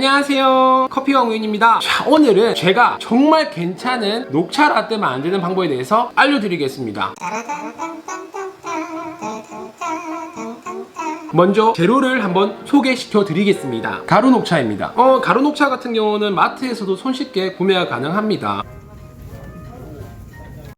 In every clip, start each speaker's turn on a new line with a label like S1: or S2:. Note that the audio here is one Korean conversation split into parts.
S1: 안녕하세요. 커피왕 우윤입니다. 자 오늘은 제가 정말 괜찮은 녹차 라떼 만드는 방법에 대해서 알려드리겠습니다. 먼저 재료를 한번 소개시켜 드리겠습니다. 가루 녹차입니다. 어 가루 녹차 같은 경우는 마트에서도 손쉽게 구매가 가능합니다.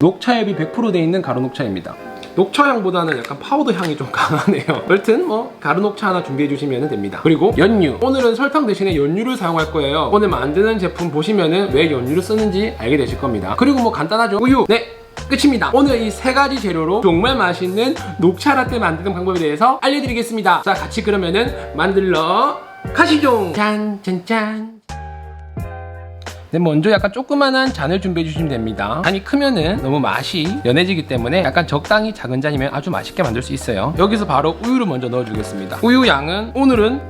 S1: 녹차엽이 100% 되어 있는 가루 녹차입니다. 녹차 향보다는 약간 파우더 향이 좀 강하네요. 여튼 뭐 가루 녹차 하나 준비해 주시면 됩니다. 그리고 연유. 오늘은 설탕 대신에 연유를 사용할 거예요. 오늘 만드는 제품 보시면은 왜 연유를 쓰는지 알게 되실 겁니다. 그리고 뭐 간단하죠. 우유. 네. 끝입니다. 오늘 이 세 가지 재료로 정말 맛있는 녹차 라떼 만드는 방법에 대해서 알려드리겠습니다. 자, 같이 그러면은 만들러 가시죠. 짠, 짠, 짠. 네, 먼저 약간 조그만한 잔을 준비해 주시면 됩니다. 잔이 크면은 너무 맛이 연해지기 때문에 약간 적당히 작은 잔이면 아주 맛있게 만들 수 있어요. 여기서 바로 우유를 먼저 넣어 주겠습니다. 우유 양은 오늘은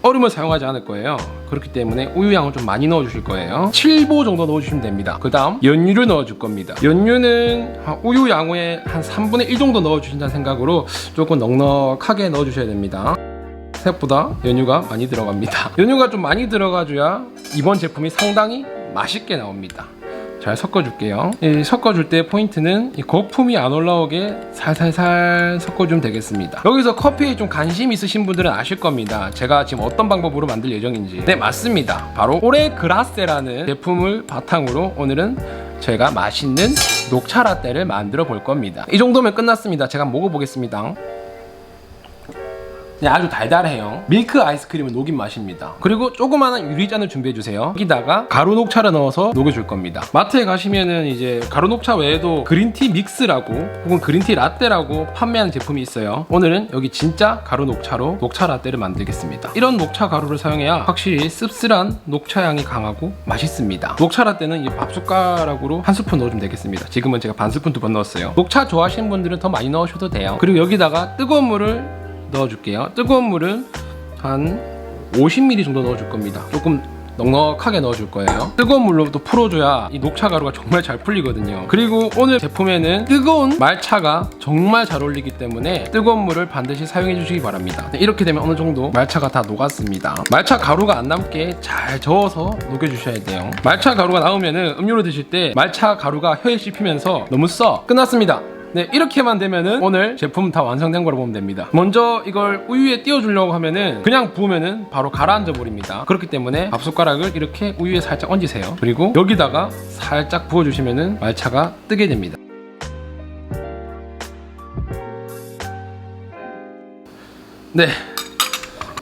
S1: 얼음을 사용하지 않을 거예요. 그렇기 때문에 우유 양을 좀 많이 넣어 주실 거예요. 7보 정도 넣어 주시면 됩니다. 그 다음 연유를 넣어 줄 겁니다. 연유는 한 우유 양의 한 3분의 1 정도 넣어 주신다는 생각으로 조금 넉넉하게 넣어 주셔야 됩니다. 생각보다 연유가 많이 들어갑니다. 연유가 좀 많이 들어가줘야 이번 제품이 상당히 맛있게 나옵니다. 잘 섞어줄게요. 이 섞어줄 때 포인트는 이 거품이 안 올라오게 살살살 섞어주면 되겠습니다. 여기서 커피에 좀 관심 있으신 분들은 아실 겁니다. 제가 지금 어떤 방법으로 만들 예정인지. 네, 맞습니다. 바로 오레 그라세라는 제품을 바탕으로 오늘은 저희가 맛있는 녹차 라떼를 만들어 볼 겁니다. 이 정도면 끝났습니다. 제가 먹어보겠습니다. 네, 아주 달달해요. 밀크 아이스크림은 녹인 맛입니다. 그리고 조그마한 유리잔을 준비해 주세요. 여기다가 가루 녹차를 넣어서 녹여줄 겁니다. 마트에 가시면은 이제 가루 녹차 외에도 그린티 믹스라고 혹은 그린티 라떼라고 판매하는 제품이 있어요. 오늘은 여기 진짜 가루 녹차로 녹차 라떼를 만들겠습니다. 이런 녹차 가루를 사용해야 확실히 씁쓸한 녹차 향이 강하고 맛있습니다. 녹차 라떼는 이 밥 숟가락으로 한 스푼 넣어주면 되겠습니다. 지금은 제가 반 스푼 두 번 넣었어요. 녹차 좋아하시는 분들은 더 많이 넣으셔도 돼요. 그리고 여기다가 뜨거운 물을 넣어줄게요. 뜨거운 물은 한 50ml 정도 넣어줄 겁니다. 조금 넉넉하게 넣어줄 거예요. 뜨거운 물로 또 풀어줘야 이 녹차 가루가 정말 잘 풀리거든요. 그리고 오늘 제품에는 뜨거운 말차가 정말 잘 어울리기 때문에 뜨거운 물을 반드시 사용해 주시기 바랍니다. 네, 이렇게 되면 어느 정도 말차가 다 녹았습니다. 말차 가루가 안 남게 잘 저어서 녹여주셔야 돼요. 말차 가루가 나오면은 음료를 드실 때 말차 가루가 혀에 씹히면서 너무 써. 끝났습니다. 네, 이렇게만 되면은 오늘 제품 다 완성된 거로 보면 됩니다. 먼저 이걸 우유에 띄워주려고 하면은 그냥 부으면은 바로 가라앉아 버립니다. 그렇기 때문에 밥 숟가락을 이렇게 우유에 살짝 얹으세요. 그리고 여기다가 살짝 부어주시면은 말차가 뜨게 됩니다. 네.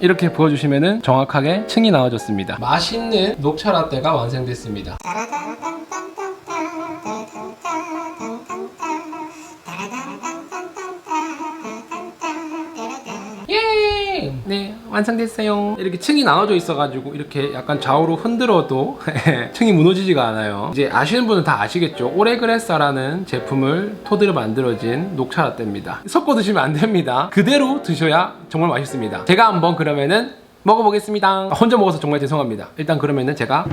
S1: 이렇게 부어주시면은 정확하게 층이 나와졌습니다. 맛있는 녹차 라떼가 완성됐습니다. 예! 완성됐어요. 이렇게 층이 나눠져 있어가지고 이렇게 약간 좌우로 흔들어도 층이 무너지지가 않아요. 이제 아시는 분은 다 아시겠죠? 오레그레사라는 제품을 토대로 만들어진 녹차 라떼입니다. 섞어 드시면 안 됩니다. 그대로 드셔야 정말 맛있습니다. 제가 한번 그러면은 먹어보겠습니다. 혼자 먹어서 정말 죄송합니다. 일단 그러면은 제가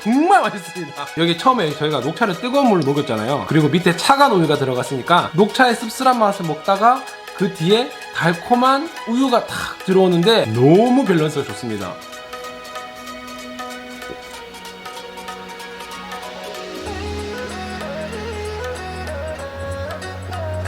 S1: 정말 맛있습니다. 여기 처음에 저희가 녹차를 뜨거운 물로 녹였잖아요. 그리고 밑에 차가운 우유가 들어갔으니까 녹차의 씁쓸한 맛을 먹다가 그 뒤에 달콤한 우유가 탁 들어오는데 너무 밸런스가 좋습니다.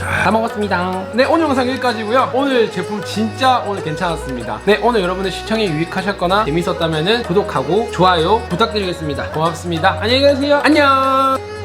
S1: 다 먹었습니다. 네, 오늘 영상 여기까지고요. 오늘 제품 진짜 오늘 괜찮았습니다. 네, 오늘 여러분들 시청에 유익하셨거나 재밌었다면 구독하고 좋아요 부탁드리겠습니다. 고맙습니다. 안녕히 계세요. 안녕.